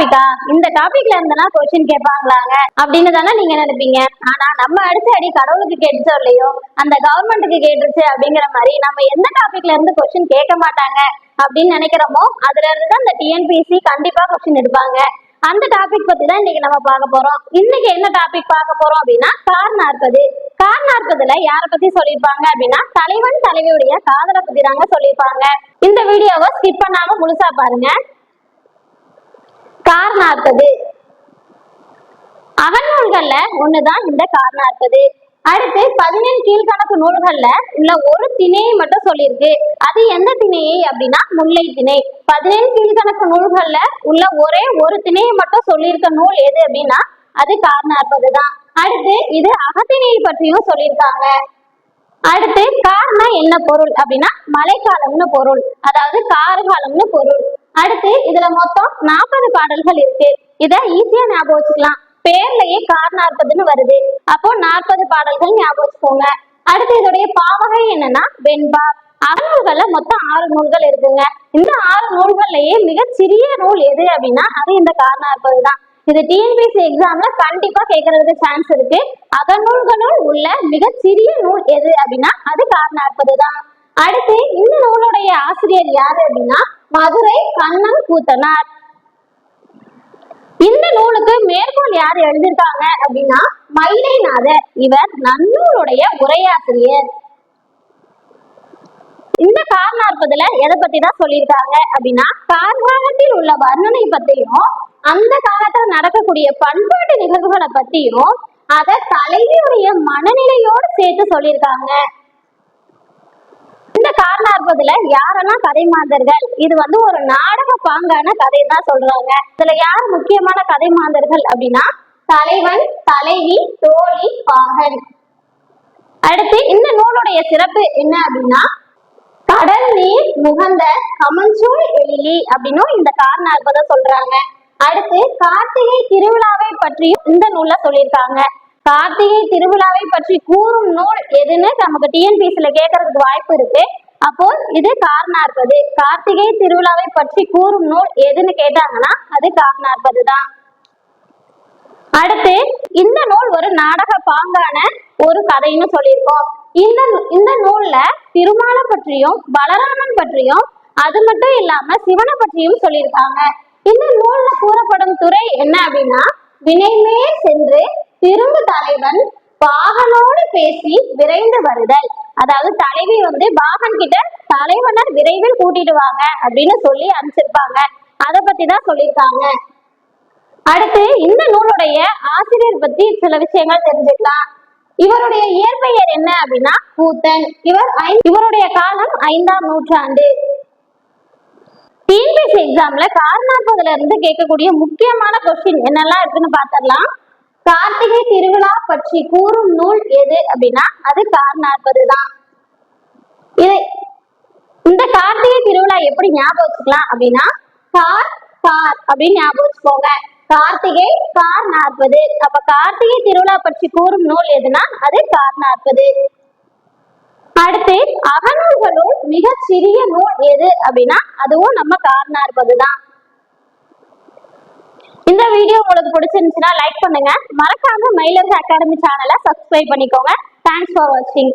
டாபிக்கா இந்த டாபிக்ல இருந்தனா கொஸ்டின் கேட்பாங்களாங்க? அப்படின்னு தானே நீங்க நினைப்பீங்க. ஆனா நம்ம அடிச்ச அடி கடவுளுக்கு கேட்டுச்சோ இல்லையோ அந்த கவர்மெண்ட்டுக்கு கேட்டுருச்சு அப்படிங்கிற மாதிரி நம்ம எந்த டாபிக்ல இருந்து கொஸ்டின் கேட்க மாட்டாங்க அப்படின்னு நினைக்கிறோமோ அதுல இருந்து தான் இந்த டிஎன்பிசி கண்டிப்பா கொஸ்டின் எடுப்பாங்க. அந்த டாபிக் பத்தி தான் இன்னைக்கு நம்ம பார்க்க போறோம். இன்னைக்கு என்ன டாபிக் பார்க்க போறோம் அப்படின்னா கார் நாற்பது. கார் நாற்பதுல யார பத்தி சொல்லியிருப்பாங்க அப்படின்னா தலைவன் தலைவியுடைய காதலை பத்தி தாங்க சொல்லியிருப்பாங்க. இந்த வீடியோவை ஸ்கிப் பண்ணாம முழுசா பாருங்க. காரணார்த்தது. அவன் நூல்கள்ல ஒண்ணுதான் இந்த காரணார்த்தது. அடுத்து பதினேழு கீழ்கணக்கு நூல்கள்ல உள்ள ஒரு திணையை மட்டும் சொல்லியிருக்கு. அது எந்த திணையை அப்படின்னா முல்லை திணை. பதினேழு கீழ்கணக்கு நூல்கள்ல உள்ள ஒரே ஒரு திணையை மட்டும் சொல்லியிருக்க நூல் எது அப்படின்னா அது கார் தான் அடுத்து இது அகத்திணையை பற்றியும் சொல்லியிருக்காங்க. அடுத்து காரணம் என்ன பொருள் அப்படின்னா மழைக்காலம்னு பொருள். அதாவது கார்காலம்னு பொருள். அடுத்து இதுல மொத்தம் நாற்பது பாடல்கள் இருக்கு. இத ஈஸியா ஞாபகம் வச்சுக்கலாம். பேர்லயே கார் நாற்பதுன்னு வருது. அப்போ நாற்பது பாடல்கள் ஞாபகம் வச்சுக்கோங்க. அடுத்து இதோடைய பாவகை என்னன்னா வெண்பா. அறநூல்கள்ல மொத்தம் ஆறு நூல்கள் இருக்குங்க. இந்த ஆறு நூல்கள்லயே மிக சிறிய நூல் எது அப்படின்னா அது இந்த கார் நாற்பது தான். இது டிஎன்பிசி எக்ஸாம்ல கண்டிப்பா கேட்கறதுக்கு சான்ஸ் இருக்கு. அகநூல்களுள் உள்ள மிக சிறிய நூல் எது அப்படின்னா அது கார் நாற்பது தான். அடுத்து இந்த நூலுடைய ஆசிரியர் யாரு அப்படின்னா மதுரை கண்ணன் கூத்தனார். இந்த நூலுக்கு மேற்கோள் யார் எழுதியிருக்காங்க அப்படின்னா மயிலைநாதர். இவர் நன்னூலுடைய உரையாசிரியர். இந்த கார் எதை பத்தி தான் சொல்லியிருக்காங்க அப்படின்னா கார்காலத்தில் உள்ள வர்ணனை பத்தியும் அந்த காலத்துல நடக்கக்கூடிய பண்பாட்டு நிகழ்வுகளை பத்தியும் அத தலைவியுடைய மனநிலையோடு சேர்த்து சொல்லியிருக்காங்க. இந்த காரணார்பதுல யாரெல்லாம் கதை மாந்தர்கள்? இது வந்து ஒரு நாடக பாங்கான கதை தான் சொல்றாங்க. இதுல யார் முக்கியமான கதை மாந்தர்கள் அப்படின்னா தலைவன் தலைவி தோழி பாகன். அடுத்து இந்த நூலுடைய சிறப்பு என்ன அப்படின்னா கடல் நீர் முகந்த கமஞ்சூல் எழிலி அப்படின்னும் இந்த காரணார்பதை சொல்றாங்க. அடுத்து கார்த்திகை திருவிழாவை பற்றியும் இந்த நூல்ல சொல்லியிருக்காங்க. கார்த்திகை திருவிழாவை பற்றி கூறும் நூல் எதுன்னு நமக்கு டிஎன்பிசில கேட்கறதுக்கு வாய்ப்பு இருக்கு. அப்போ இது காரணார்பது கார்த்திகை திருவிழாவை பற்றி கூறும் நூல் எதுன்னு கேட்டாங்கன்னா அது காரணார்பது தான் அடுத்து இந்த நூல் ஒரு நாடக பாங்கான ஒரு கதைன்னு சொல்லியிருக்கோம். இந்த இந்த நூல்ல திருமாலை பற்றியும் பலராமன் பற்றியும் அது மட்டும் இல்லாம சிவனை பற்றியும் சொல்லியிருக்காங்க. இந்த நூல்ல கூறப்படும் துறை என்ன அப்படின்னா வினைமே சென்று திரும்பு தலைவன் பாகனோடு பேசி விரைந்து வருதல். அதாவது தலைவி வந்து பாகன் கிட்ட தலைவனர் விரைவில் கூட்டிட்டு வாங்க அப்படின்னு சொல்லி அனுப்பிச்சிருப்பாங்க. அதை பத்தி தான் சொல்லியிருக்காங்க. அடுத்து இந்த நூலுடைய ஆசிரியர் பத்தி சில விஷயங்கள் தெரிஞ்சுக்கலாம். இவருடைய இயற்பெயர் என்ன அப்படின்னா கூத்தன் இவர் ஐ- இவருடைய காலம் ஐந்தாம் நூற்றாண்டு. டிஎன்பிஎஸ்சி எக்ஸாம்ல கார்நாற்பதுல இருந்து கேட்கக்கூடிய முக்கியமான கொஸ்டின் என்னெல்லாம் இருக்குன்னு பாத்திரலாம் கார்த்திகை திருவிழா பற்றி கூறும் நூல் எது அப்படின்னா அது கார்நாற்பது தான் இது இந்த கார்த்திகை திருவிழா எப்படி ஞாபகம் வச்சுக்கலாம் அப்படின்னா கார் கார் அப்படின்னு ஞாபகம் வச்சுக்கோங்க. கார்த்திகை கார் நாற்பது அப்ப கார்த்திகை திருவிழா பற்றி கூறும் நூல் எதுனா அது கார் நாற்பது அடுத்து அகநூல்களுள் மிகச் சிறிய நூல் எது அப்படின்னா அதுவும் நம்ம கார் நாற்பது தான் இந்த வீடியோ உங்களுக்கு பிடிச்சிருந்துச்சுன்னா லைக் பண்ணுங்க. மறக்காம மயிலர்ஸ் அகாடமி சேனலை சப்ஸ்கிரைப் பண்ணிக்கோங்க. தேங்க்ஸ் ஃபார் வாட்சிங்